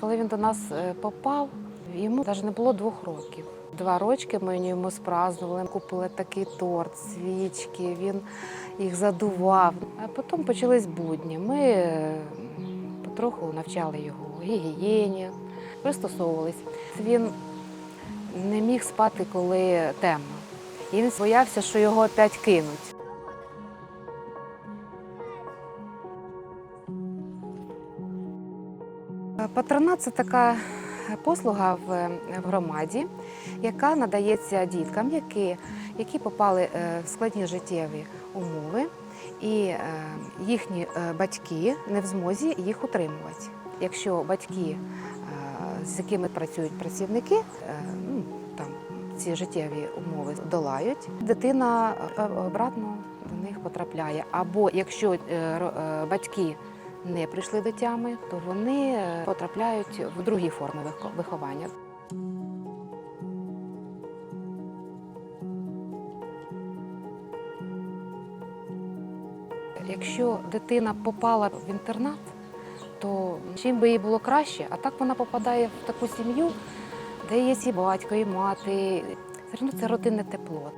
Коли він до нас е, попав, йому навіть не було двох років. Два рочки ми йому спразнували, купили такий торт, свічки, він їх задував. А потім почались будні. Ми е, потроху навчали його гігієні, пристосовувались. Він не міг спати, коли темно. І він боявся, що його опять кинуть. Патронат це така послуга в, громаді, яка надається діткам, які, які попали е, в складні життєві умови, і е, їхні е, батьки не в змозі їх утримувати. Якщо батьки, з якими працюють працівники, ну, там, ці життєві умови долають, дитина обратно до них потрапляє. Або якщо батьки не прийшли до тями, то вони е, потрапляють в другі форми виховання. Якщо дитина попала в інтернат, то чим би їй було краще, а так вона попадає в таку сім'ю, де є і батько, і мати. Все одно це родинне тепло.